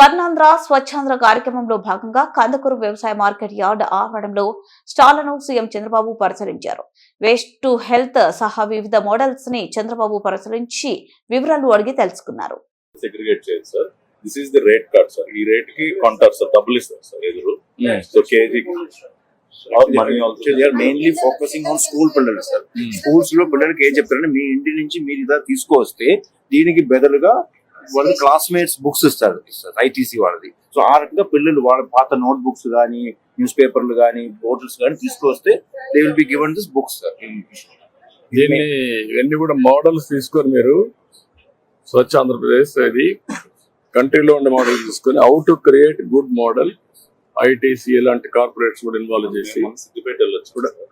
స్వర్ణాంధ్ర స్వచ్ఛాంధ్ర కార్యక్రమంలో భాగంగా కందకూరు వ్యవసాయ మార్కెట్ యార్డ్ ఆవరణలో స్టాళ్ళను సీఎం చంద్రబాబు పరిశీలించారు. వేస్ట్ టు హెల్త్ సహా వివిధ మోడల్స్ని చంద్రబాబు పరిశీలించి వివరాలు అడిగి తెలుసుకున్నారు. సెగ్రిగేట్ చేయాలి sir this is the rate card sir ఈ రేట్కి కొంటారు సార్ డబ్బులు ఇస్తారు సార్ ఎదురు. So KG money also they are mainly focusing on school పిల్లలు సార్ స్కూల్స్లో పిల్లలకి ఏం చెప్తారంటే మీ ఇంటి నుంచి మీరు ఇదా తీసుకొస్తే దీనికి బెదలుగా వాళ్ళు క్లాస్మేట్స్ బుక్స్ ఇస్తారు ఐటీసీ వాళ్ళది. సో ఆ రకంగా పిల్లలు వాళ్ళ పాత నోట్ బుక్స్ కానీ న్యూస్ పేపర్లు కానీ బోటిల్స్ కానీ తీసుకొస్తే they will be given this books sir దీన్ని ఇవన్నీ కూడా మోడల్స్ తీసుకొని మీరు స్వచ్ఛ ఆంధ్రప్రదేశ్ ఇది కంట్రీలో ఉండే మోడల్ తీసుకొని how to create good model ITC ఇలాంటి కార్పొరేట్స్ కూడా ఇన్వాల్వ్ చేసి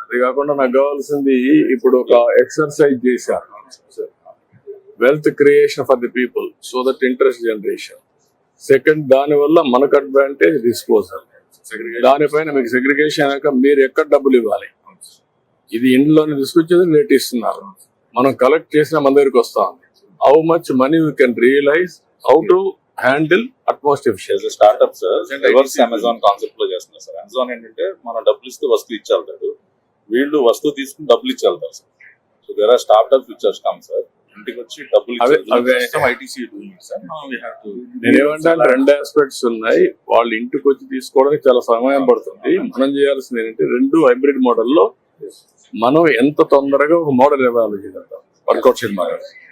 అది కాకుండా నాకు కావాల్సింది ఇప్పుడు ఒక ఎక్సర్సైజ్ చేశారు. Wealth creation for the people so that interest generation second దాని వల్ల మనకు అడ్వాంటేజ్ డిస్పోజల్ దానిపైన మీకు సెగ్రిగేషన్ అయినాక మీరు ఎక్కడ డబ్బులు ఇవ్వాలి? ఇది ఇంట్లోనే తీసుకొచ్చేది రేట్ ఇస్తున్నారు. మనం కలెక్ట్ చేసిన మన దగ్గరికి వస్తాం how much money we can realize how to handle utmost startup reverse Amazon కాన్సెప్ట్లో చేస్తున్నారు సార్ అమెజాన్ ఏంటంటే మనం డబ్బులు ఇస్తే వస్తువు ఇచ్చి వెళ్తాడు వీళ్ళు వస్తువు తీసుకుని డబ్బులు ఇచ్చి వెళ్తారు sir so there are come sir ఇంటికి వచ్చి డబ్బులు ఐటీసీ రెండు ఆస్పెక్ట్స్ ఉన్నాయి. వాళ్ళు ఇంటికి వచ్చి తీసుకోవడానికి చాలా సమయం పడుతుంది. మనం చేయాల్సింది ఏంటంటే రెండు హైబ్రిడ్ మోడల్లో మనం ఎంత తొందరగా ఒక మోడల్ ఇవ్వాలి వర్కౌట్ చేయాలి